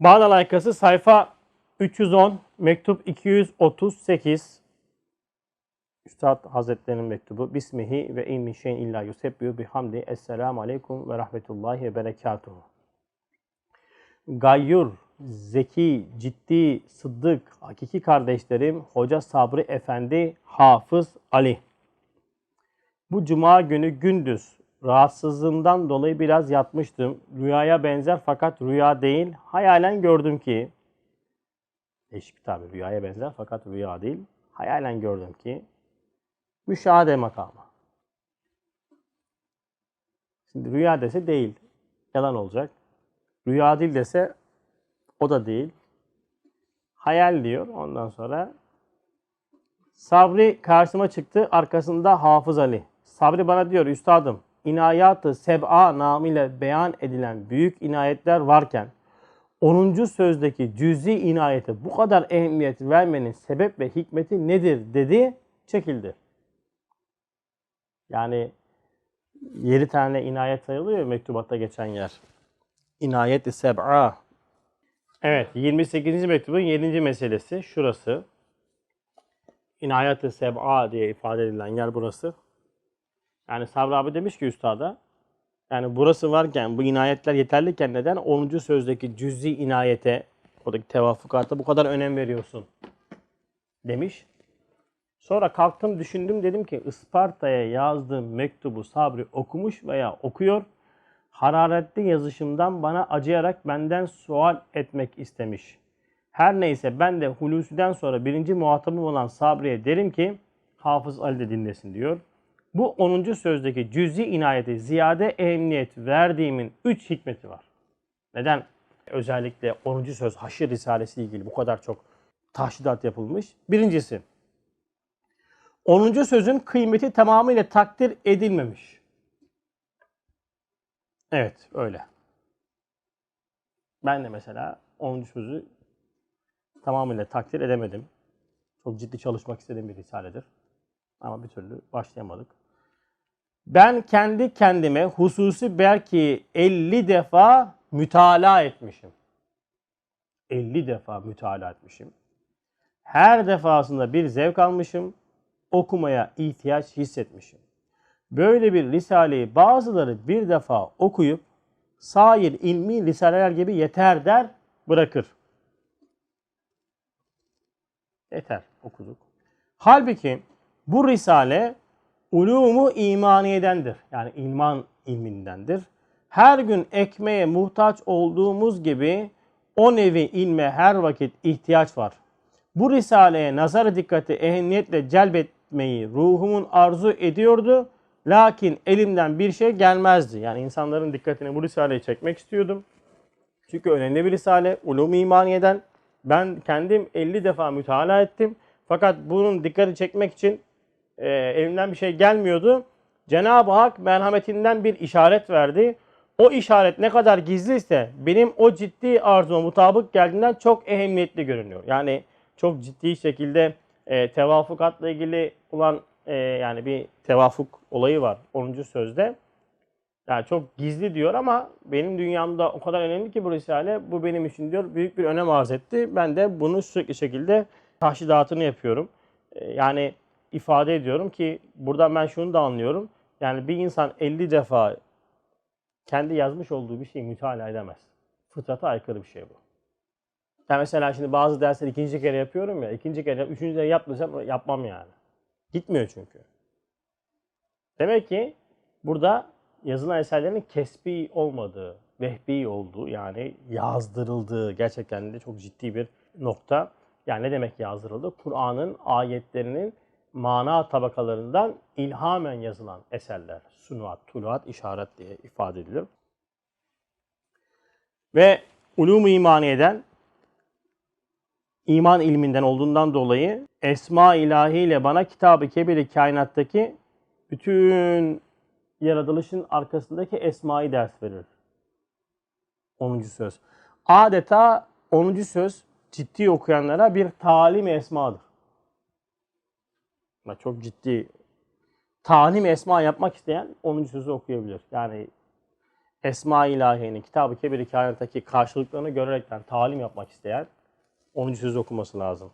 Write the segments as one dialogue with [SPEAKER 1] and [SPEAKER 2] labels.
[SPEAKER 1] Bağdat Aykası sayfa 310, mektup 238. Üstad Hazretlerinin mektubu. Bismihi ve in min şeyin illa yusebbihu bihamdi. Esselamu aleyküm ve rahmetullahi ve berekatuhu. Gayyur, zeki, ciddi, sıddık, hakiki kardeşlerim, Hoca Sabri Efendi, Hafız Ali. Bu cuma günü gündüz rahatsızlığımdan dolayı biraz yatmıştım. Rüyaya benzer fakat rüya değil. Hayalen gördüm ki değişik bir tabi rüyaya benzer fakat rüya değil. Hayalen gördüm ki müşahede makamı. Şimdi rüya dese değil. Yalan olacak. Rüya değil dese o da değil. Hayal diyor. Ondan sonra Sabri karşıma çıktı. Arkasında Hafız Ali. Sabri bana diyor üstadım inayatı seb'a namıyla beyan edilen büyük inayetler varken 10. sözdeki cüzi inayete bu kadar ehemmiyet vermenin sebep ve hikmeti nedir dedi çekildi. Yani 7 tane inayet sayılıyor mektubatta geçen yer. İnayet-i seb'a. Evet 28. mektubun 7. meselesi şurası. İnayet-i seb'a diye ifade edilen yer burası. Yani Sabri abi demiş ki üstada, yani burası varken, bu inayetler yeterliyken neden 10. sözdeki cüzi inayete, oradaki tevafukata bu kadar önem veriyorsun? Demiş. Sonra kalktım düşündüm dedim ki Isparta'ya yazdığım mektubu Sabri okumuş veya okuyor. Hararetli yazışımdan bana acıyarak benden sual etmek istemiş. Her neyse ben de Hulusi'den sonra birinci muhatabım olan Sabri'ye derim ki Hafız Ali de dinlesin diyor. Bu 10. sözdeki cüzi inayete ziyade ehemmiyet verdiğimin 3 hikmeti var. Neden özellikle 10. söz Haşir Risalesi ilgili bu kadar çok tahşidat yapılmış? Birincisi, 10. sözün kıymeti tamamıyla takdir edilmemiş. Evet, öyle. Ben de mesela 10. sözü tamamıyla takdir edemedim. Çok ciddi çalışmak istediğim bir risaledir. Ama bir türlü başlayamadık. Ben kendi kendime hususi belki 50 defa mütalaa etmişim. 50 defa mütalaa etmişim. Her defasında bir zevk almışım. Okumaya ihtiyaç hissetmişim. Böyle bir risaleyi bazıları bir defa okuyup sair ilmi risaleler gibi yeter der bırakır. Yeter okuduk. Halbuki bu risale ulumu imaniyedendir. Yani iman ilmindendir. Her gün ekmeğe muhtaç olduğumuz gibi o nevi ilme her vakit ihtiyaç var. Bu risaleye nazar dikkati ehemmiyetle celbetmeyi ruhumun arzu ediyordu. Lakin elimden bir şey gelmezdi. Yani insanların dikkatini bu risaleyi çekmek istiyordum. Çünkü önemli bir risale. Ulum imaniyeden ben kendim 50 defa mütalaa ettim. Fakat bunun dikkati çekmek için e, elimden bir şey gelmiyordu. Cenab-ı Hak merhametinden bir işaret verdi. O işaret ne kadar gizliyse benim o ciddi arzuma mutabık geldiğinden çok ehemmiyetli görünüyor. Yani çok ciddi şekilde e, tevafukatla ilgili olan e, yani bir tevafuk olayı var 10. sözde. Yani çok gizli diyor ama benim dünyamda o kadar önemli ki bu risale bu benim için diyor büyük bir önem arz etti. Ben de bunu sürekli şekilde tahşidatını yapıyorum. E, yani ifade ediyorum ki buradan ben şunu da anlıyorum. Yani bir insan 50 defa kendi yazmış olduğu bir şeyi mütalaa edemez. Fıtrata aykırı bir şey bu. Yani mesela şimdi bazı dersleri ikinci kere yapıyorum ya, ikinci kere, üçüncü kere yapmasam yapmam yani. Gitmiyor çünkü. Demek ki burada yazılan eserlerin kesbi olmadığı, vehbi olduğu yani yazdırıldığı gerçekten de çok ciddi bir nokta. Yani ne demek yazdırıldı? Kur'an'ın ayetlerinin mana tabakalarından ilhamen yazılan eserler. Sunuat, tuluat, işaret diye ifade edilir. Ve ulum-u imaniyeden iman ilminden olduğundan dolayı esma ilahiyle bana kitabı kebiri kainattaki bütün yaratılışın arkasındaki esmayı ders verir. 10. söz. Adeta 10. söz ciddi okuyanlara bir talim esmadır. Çok ciddi talim esma yapmak isteyen 10. sözü okuyabilir. Yani Esma-i İlahiye'nin Kitab-ı Kebir-i Kainat'taki karşılıklarını görerekten talim yapmak isteyen 10. sözü okuması lazım.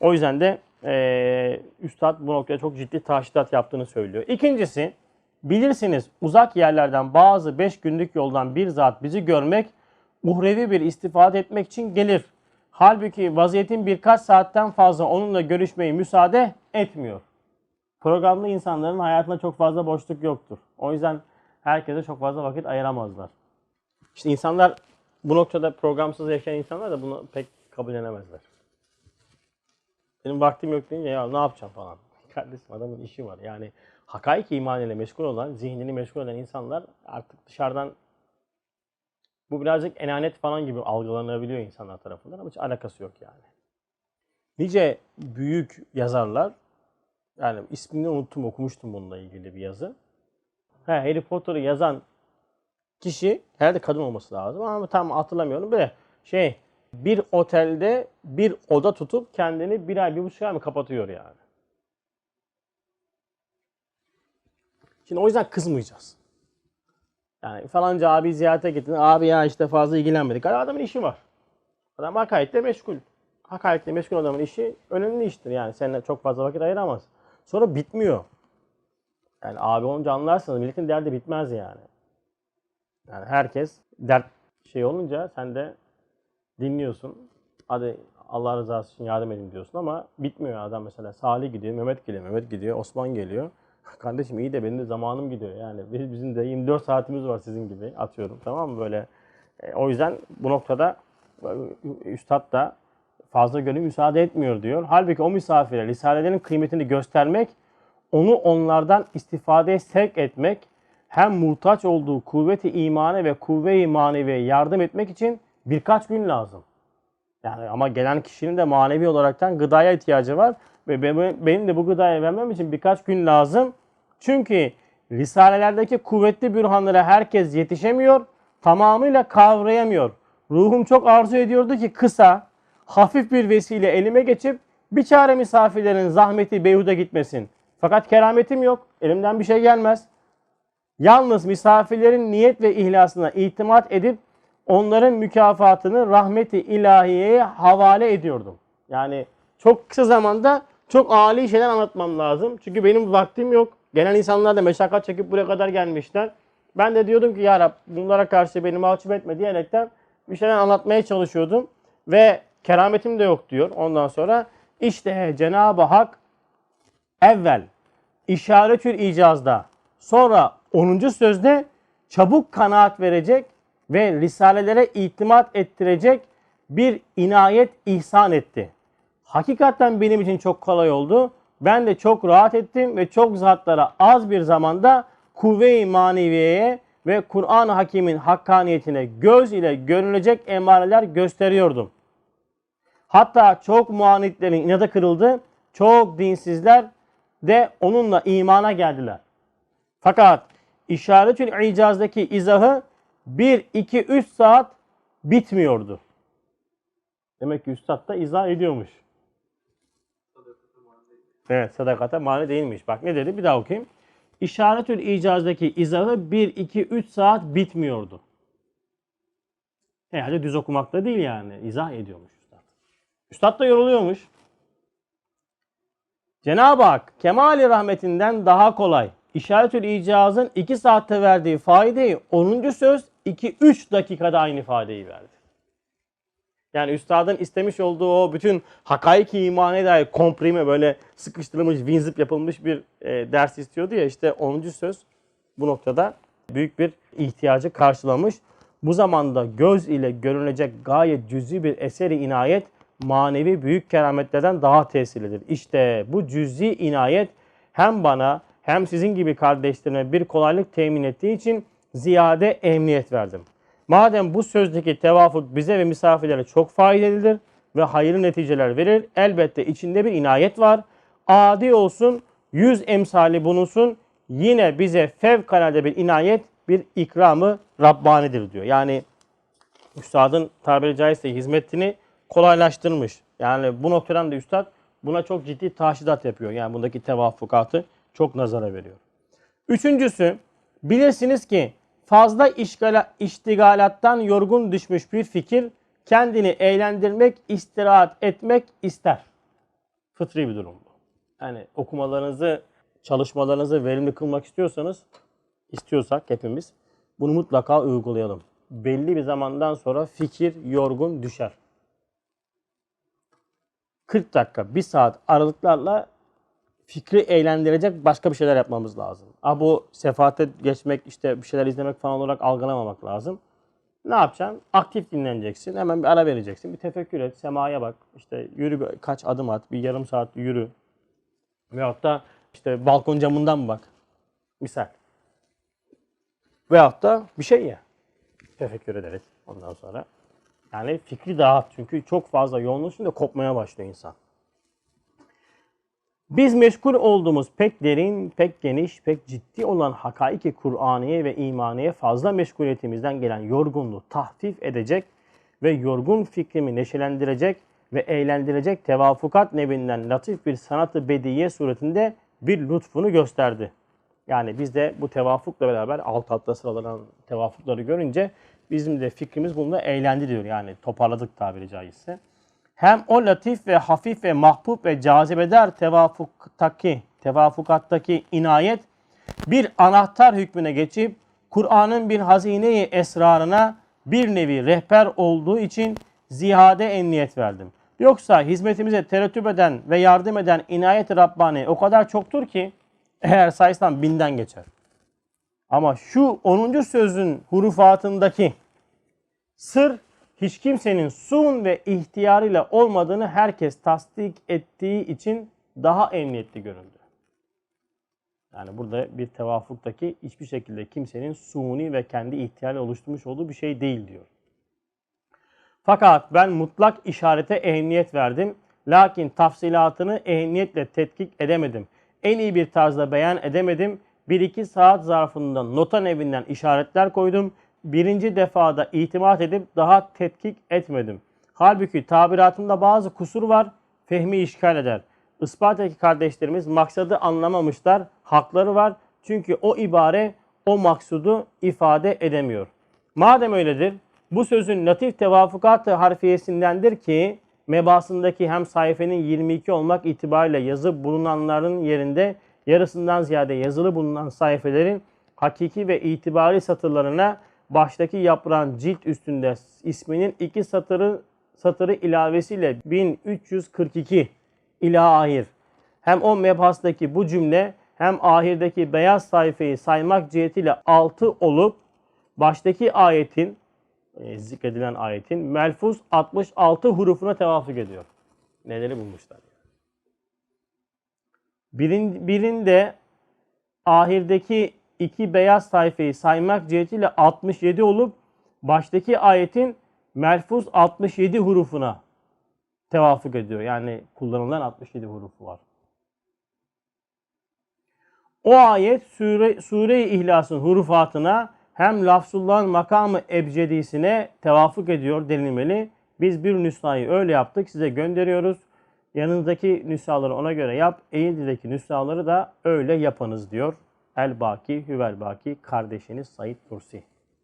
[SPEAKER 1] O yüzden de eee Üstad bu noktada çok ciddi taşidat yaptığını söylüyor. İkincisi, bilirsiniz uzak yerlerden bazı 5 günlük yoldan bir zat bizi görmek, uhrevi bir istifade etmek için gelir. Halbuki vaziyetin birkaç saatten fazla onunla görüşmeyi müsaade etmiyor. Programlı insanların hayatında çok fazla boşluk yoktur. O yüzden herkese çok fazla vakit ayıramazlar. İşte insanlar bu noktada programsız yaşayan insanlar da bunu pek kabullenemezler. Benim vaktim yok deyince ya ne yapacağım falan. Kardeşim adamın işi var. Yani hakaik iman ile meşgul olan, zihnini meşgul eden insanlar artık dışarıdan bu birazcık enanet falan gibi algılanabiliyor insanlar tarafından ama hiç alakası yok yani. Nice büyük yazarlar, yani ismini unuttum okumuştum bununla ilgili bir yazı. Ha, Harry Potter'ı yazan kişi herhalde kadın olması lazım ama tam hatırlamıyorum. Böyle şey bir otelde bir oda tutup kendini bir ay bir buçuk ay mı kapatıyor yani. Şimdi o yüzden kızmayacağız. Yani falanca abi ziyarete gittin. Abi ya işte fazla ilgilenmedik. Adamın işi var. Adam hakaretle meşgul. Hakaretle meşgul adamın işi önemli iştir. Yani seninle çok fazla vakit ayıramaz. Sonra bitmiyor. Yani abi olunca anlarsınız. Milletin derdi bitmez yani. Yani herkes dert şey olunca sen de dinliyorsun. Hadi Allah rızası için yardım edin diyorsun ama bitmiyor adam mesela. Salih gidiyor, Mehmet geliyor, Mehmet gidiyor, Osman geliyor. Kardeşim iyi de benim de zamanım gidiyor yani. Biz, bizim de 24 saatimiz var sizin gibi atıyorum tamam mı böyle. E, o yüzden bu noktada e, Üstad da fazla gönül müsaade etmiyor diyor. Halbuki o misafire risalelerin kıymetini göstermek, onu onlardan istifadeye sevk etmek, hem muhtaç olduğu kuvveti imane ve kuvve-i maneviye yardım etmek için birkaç gün lazım. Yani ama gelen kişinin de manevi olaraktan gıdaya ihtiyacı var ve benim de bu gıdayı vermem için birkaç gün lazım. Çünkü risalelerdeki kuvvetli bürhanlara herkes yetişemiyor, tamamıyla kavrayamıyor. Ruhum çok arzu ediyordu ki kısa, hafif bir vesile elime geçip bir çare misafirlerin zahmeti beyhuda gitmesin. Fakat kerametim yok, elimden bir şey gelmez. Yalnız misafirlerin niyet ve ihlasına itimat edip onların mükafatını rahmeti ilahiyeye havale ediyordum. Yani çok kısa zamanda çok âli şeyler anlatmam lazım. Çünkü benim vaktim yok. Genel insanlar da meşakkat çekip buraya kadar gelmişler. Ben de diyordum ki ya Rab bunlara karşı beni mahcup etme diyerekten bir şeyler anlatmaya çalışıyordum. Ve kerametim de yok diyor ondan sonra. işte Cenab-ı Hak evvel işaretül icazda sonra 10. sözde çabuk kanaat verecek ve risalelere itimat ettirecek bir inayet ihsan etti. Hakikaten benim için çok kolay oldu. Ben de çok rahat ettim ve çok zatlara az bir zamanda kuvve-i maneviyeye ve Kur'an-ı Hakim'in hakkaniyetine göz ile görünecek emareler gösteriyordum. Hatta çok muanitlerin inadı kırıldı. Çok dinsizler de onunla imana geldiler. Fakat işaretül icazdaki izahı 1, 2, 3 saat bitmiyordu. Demek ki üstad da izah ediyormuş. Evet sadakata mani değilmiş. Bak ne dedi bir daha okuyayım. İşaretül icazdaki izahı 1, 2, 3 saat bitmiyordu. Herhalde düz okumakta değil yani. İzah ediyormuş üstad. Üstad da yoruluyormuş. Cenab-ı Hak kemali rahmetinden daha kolay. İşaretül icazın 2 saatte verdiği faydeyi 10. söz 2-3 dakikada aynı ifadeyi verdi. Yani üstadın istemiş olduğu o bütün hakaiki imane dair komprime böyle sıkıştırılmış, winzip yapılmış bir e, ders istiyordu ya işte 10. söz bu noktada büyük bir ihtiyacı karşılamış. Bu zamanda göz ile görünecek gayet cüzi bir eseri inayet manevi büyük kerametlerden daha tesirlidir. İşte bu cüzi inayet hem bana hem sizin gibi kardeşlerime bir kolaylık temin ettiği için ziyade emniyet verdim. Madem bu sözdeki tevafuk bize ve misafirlere çok faydalıdır ve hayırlı neticeler verir, elbette içinde bir inayet var. Adi olsun, yüz emsali bulunsun, yine bize fevkalade bir inayet, bir ikramı Rabbanidir diyor. Yani Üstadın tabiri caizse hizmetini kolaylaştırmış. Yani bu noktadan da Üstad buna çok ciddi taşidat yapıyor. Yani bundaki tevafukatı çok nazara veriyor. Üçüncüsü, bilirsiniz ki Fazla işgala, iştigalattan yorgun düşmüş bir fikir kendini eğlendirmek, istirahat etmek ister. Fıtri bir durum bu. Yani okumalarınızı, çalışmalarınızı verimli kılmak istiyorsanız, istiyorsak hepimiz bunu mutlaka uygulayalım. Belli bir zamandan sonra fikir yorgun düşer. 40 dakika, 1 saat aralıklarla fikri eğlendirecek başka bir şeyler yapmamız lazım. Ha bu sefate geçmek, işte bir şeyler izlemek falan olarak algılamamak lazım. Ne yapacaksın? Aktif dinleneceksin. Hemen bir ara vereceksin. Bir tefekkür et. Semaya bak. İşte yürü bir, kaç adım at. Bir yarım saat yürü. Veyahut da işte balkon camından bak. Misal. Veyahut da bir şey ye. Tefekkür ederek ondan sonra. Yani fikri dağıt. Çünkü çok fazla yoğunluğun kopmaya başlıyor insan. Biz meşgul olduğumuz pek derin, pek geniş, pek ciddi olan hakaiki Kur'aniye ve imaniye fazla meşguliyetimizden gelen yorgunluğu tahfif edecek ve yorgun fikrimi neşelendirecek ve eğlendirecek tevafukat nevinden latif bir sanatı bediye suretinde bir lütfunu gösterdi. Yani biz de bu tevafukla beraber alt altta sıralanan tevafukları görünce bizim de fikrimiz bununla eğlendi diyor. Yani toparladık tabiri caizse hem o latif ve hafif ve mahbub ve cazibedar tevafuktaki, tevafukattaki inayet bir anahtar hükmüne geçip Kur'an'ın bir hazineyi esrarına bir nevi rehber olduğu için ziyade emniyet verdim. Yoksa hizmetimize terettüp eden ve yardım eden inayet-i Rabbani o kadar çoktur ki eğer sayısından binden geçer. Ama şu 10. sözün hurufatındaki sır hiç kimsenin sun ve ihtiyarıyla olmadığını herkes tasdik ettiği için daha emniyetli göründü. Yani burada bir tevafuktaki hiçbir şekilde kimsenin suni ve kendi ihtiyarıyla oluşturmuş olduğu bir şey değil diyor. Fakat ben mutlak işarete ehemmiyet verdim. Lakin tafsilatını ehemmiyetle tetkik edemedim. En iyi bir tarzda beyan edemedim. Bir iki saat zarfında notan evinden işaretler koydum birinci defada itimat edip daha tetkik etmedim. Halbuki tabiratımda bazı kusur var, fehmi işgal eder. Isparta'daki kardeşlerimiz maksadı anlamamışlar, hakları var. Çünkü o ibare o maksudu ifade edemiyor. Madem öyledir, bu sözün latif tevafukat harfiyesindendir ki mebasındaki hem sayfenin 22 olmak itibariyle yazı bulunanların yerinde yarısından ziyade yazılı bulunan sayfelerin hakiki ve itibari satırlarına baştaki yaprağın cilt üstünde isminin iki satırı satırı ilavesiyle 1342 ila ahir. Hem o mebhastaki bu cümle hem ahirdeki beyaz sayfayı saymak cihetiyle 6 olup baştaki ayetin e, zikredilen ayetin melfuz 66 hurufuna tevafuk ediyor. Neleri bulmuşlar? Birin, birinde ahirdeki iki beyaz sayfayı saymak cihetiyle 67 olup baştaki ayetin melfuz 67 hurufuna tevafuk ediyor. Yani kullanılan 67 hurufu var. O ayet sure, sure-i İhlas'ın hurufatına hem lafzullahın makamı ebcedisine tevafuk ediyor denilmeli. Biz bir nüshayı öyle yaptık size gönderiyoruz. Yanınızdaki nüshaları ona göre yap. Eğildideki nüshaları da öyle yapınız diyor. El Baki, Hüvel Baki kardeşiniz Said Nursi.